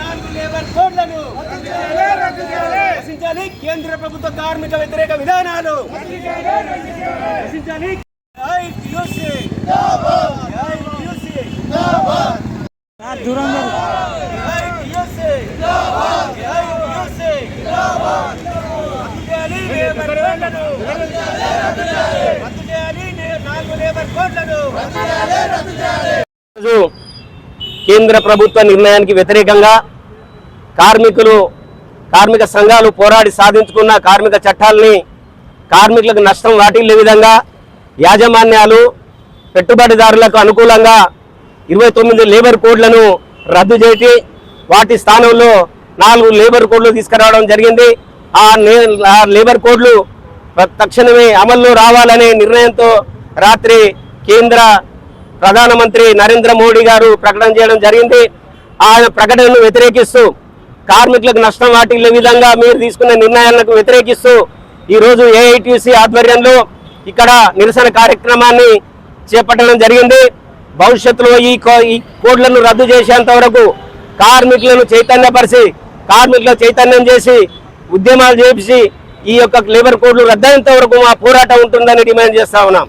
నాలుగు లేబర్ కోడ్లను రచించాలి కేంద్ర ప్రభుత్వ కార్మిక వ్యతిరేక విధానాలు. రచించాలి ITUC. నాలుగు లేబర్ కోడ్లను. కేంద్ర ప్రభుత్వ నిర్ణయానికి వ్యతిరేకంగా కార్మికులు కార్మిక సంఘాలు పోరాడి సాధించుకున్న కార్మిక చట్టాలని కార్మికులకు నష్టం వాటిల్లే విధంగా యాజమాన్యాలు పెట్టుబడిదారులకు అనుకూలంగా ఇరవై తొమ్మిది లేబర్ కోడ్లను రద్దు చేసి వాటి స్థానంలో నాలుగు లేబర్ కోడ్లు తీసుకురావడం జరిగింది. ఆ ఆ లేబర్ కోడ్లు తక్షణమే అమల్లో రావాలనే నిర్ణయంతో రాత్రి కేంద్ర ప్రధానమంత్రి నరేంద్ర మోడీ గారు ప్రకటన చేయడం జరిగింది. ఆయన ప్రకటనను వ్యతిరేకిస్తూ కార్మికులకు నష్టం వాటిల్లే విధంగా మీరు తీసుకున్న నిర్ణయాలకు వ్యతిరేకిస్తూ ఈరోజు ఏఐటీసీ ఆధ్వర్యంలో ఇక్కడ నిరసన కార్యక్రమాన్ని చేపట్టడం జరిగింది. భవిష్యత్తులో ఈ కో- ఈ కోడ్లను రద్దు చేసేంత వరకు కార్మికులను చైతన్యపరిచి కార్మికులను చైతన్యం చేసి ఉద్యమాలు చేపించి ఈ యొక్క లేబర్ కోడ్లు రద్దయ్యేంత వరకు మా పోరాటం ఉంటుందని డిమాండ్ చేస్తా ఉన్నాం.